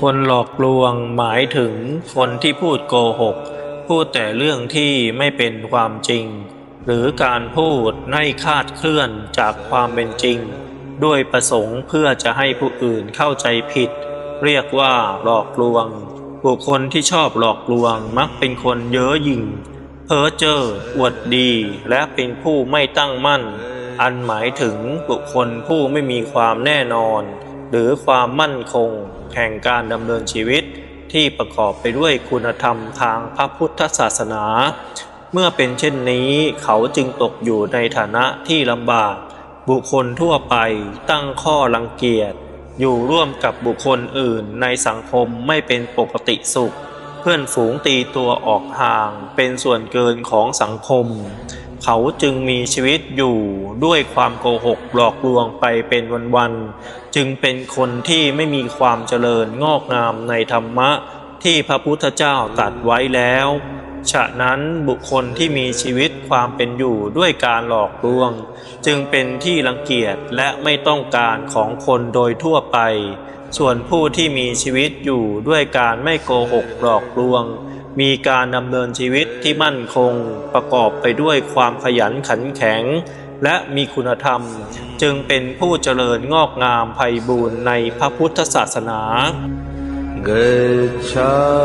คนหลอกลวงหมายถึงคนที่พูดโกหก พูดแต่เรื่องที่ไม่เป็นความจริง หรือการพูดให้คาดเคลื่อนจากความเป็นจริง ด้วยประสงค์เพื่อจะให้ผู้อื่นเข้าใจผิด เรียกว่าหลอกลวง บุคคลที่ชอบหลอกลวงมักเป็นคนเย้อหยิ่งเพ้อเจ้ออวดดี และเป็นผู้ไม่ตั้งมั่น อันหมายถึงบุคคลผู้ไม่มีความแน่นอน หรือความมั่นคง แห่งการดำเนินชีวิต ที่ประกอบไปด้วยคุณธรรมทางพระพุทธศาสนา เมื่อเป็นเช่นนี้เขาจึงตกอยู่ในฐานะที่ลำบาก บุคคลทั่วไปตั้งข้อรังเกียจอยู่ร่วมกับบุคคลอื่นในสังคมไม่เป็นปกติสุข เพื่อนฝูงตีตัวออกห่างเป็นส่วนเกินของสังคม เขาจึงมีชีวิตอยู่ด้วยความโกหกหลอกลวงไปเป็นวันๆ จึงเป็นคนที่ไม่มีความเจริญงอกงามในธรรมะที่พระพุทธเจ้าตรัสไว้แล้ว ฉะนั้นบุคคลที่มีชีวิตความเป็นอยู่ด้วยการหลอกลวง จึงเป็นที่รังเกียจและไม่ต้องการของคนโดยทั่วไป ส่วนผู้ที่มีชีวิตอยู่ด้วยการไม่โกหกหลอกลวง มีการดำเนินชีวิตที่มั่นคงประกอบไปด้วยความขยันขันแข็ง และมีคุณธรรม จึงเป็นผู้เจริญงอกงามไพบูรณ์ในพระพุทธศาสนา Gacchami